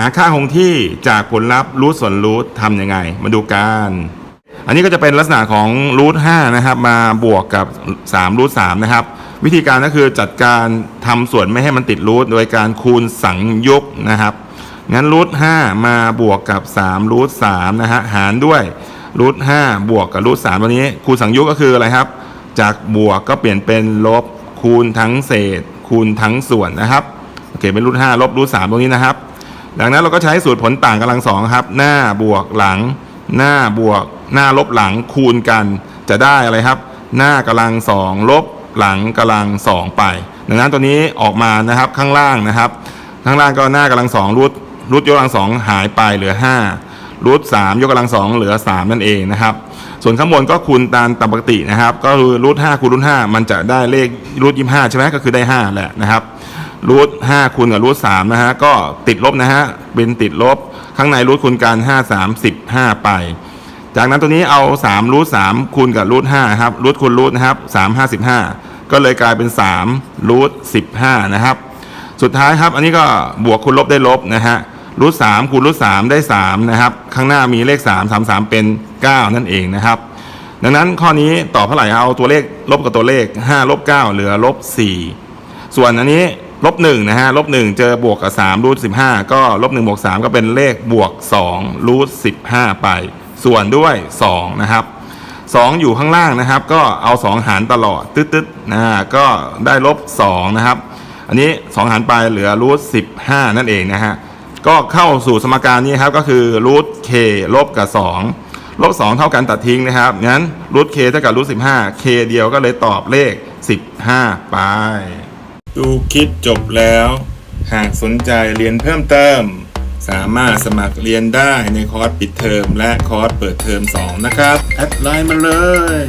หาค่าคงที่จากผลลัพธ์รูทส่วนรูททำยังไง มาดูกัน อันนี้ก็จะเป็นลักษณะของรูท5นะครับ มาบวกกับ3รูท3นะครับ วิธีการก็คือจัดการทำส่วนไม่ให้มันติดรูทโดยการคูณสังยุกนะครับงั้นรูท5มาบวกกับ3รูท3นะฮะหารด้วยรูท5บวกกับรูท3ตัวนี้ คูณสังยุกก็คืออะไรครับ จากบวกก็เปลี่ยนเป็นลบคูณทั้งเศษ คูณทั้งส่วนนะครับโอเคเป็นรูท5ลบรูท3ตรงนี้นะครับ ดังนั้นเราก็ใช้สูตรผลต่างกำลังสองครับ หน้าบวกหลัง หน้าบวก หน้าลบหลังคูณกัน จะได้อะไรครับ หน้ากำลังสองลบหลังกำลังสองไป ดังนั้นตัวนี้ออกมานะครับข้างล่างนะครับ ข้างล่างก็หน้ากำลังสองรูทรูทยกกำลังสองหายไปเหลือห้ารูทสามยกกำลังสองเหลือสามนั่นเองนะครับ ส่วนข้างบนก็คูณตามตามปกตินะครับ ก็คือรูทห้าคูณรูทห้ามันจะได้เลขรูทยี่ห้าใช่ไหมก็คือได้ห้าแหละนะครับ รูทห้าคูณกับรูทสามนะฮะ ก็ติดลบนะฮะ เป็นติดลบ ข้างในรูทคูณกันห้าสามสิบห้าไป จากนั้นตัวนี้เอา3รูท3คูณกับรูท5ครับ รูทคูณรูทนะครับ3 55ก็เลยกลายเป็น3รูท15นะครับ สุดท้ายครับ อันนี้ก็บวกคูณลบได้ลบนะฮะ รูท3คูณรูท3ได้3นะครับ ข้างหน้ามีเลข3 3 3เป็น9นั่นเองนะครับดังนั้นข้อนี้ตอบเท่าไหร่เอาตัวเลขลบกับตัวเลข 5 ลบ 9 เหลือลบ 4 ส่วนอันนี้ ลบ1นะฮะลบ1เจอบวกกับ3รูท15ก็ลบ1บวก3ก็เป็นเลขบวก2รูท15ไป ส่วนด้วย2นะครับ2องอยู่ข้างล่างนะครับ ก็เอา2หารตลอดตึ๊ดๆนะก็ได้ลบ2นะครับ อันนี้2หารไปเหลือรูท15นั่นเองนะฮะก็เข้าสู่สมการนี้ครับก็คือรูท k ลบกับ2ลบ2เท่ากันตัดทิ้งนะครับงั้นรูท k เท่ากับรูท15 k เคเดียวก็เลยตอบเลข15ไป ดูคลิปจบแล้ว หากสนใจเรียนเพิ่มเติม สามารถสมัครเรียนได้ในคอร์สปิดเทอมและคอร์สเปิดเทอม2นะครับ แอดไลน์มาเลย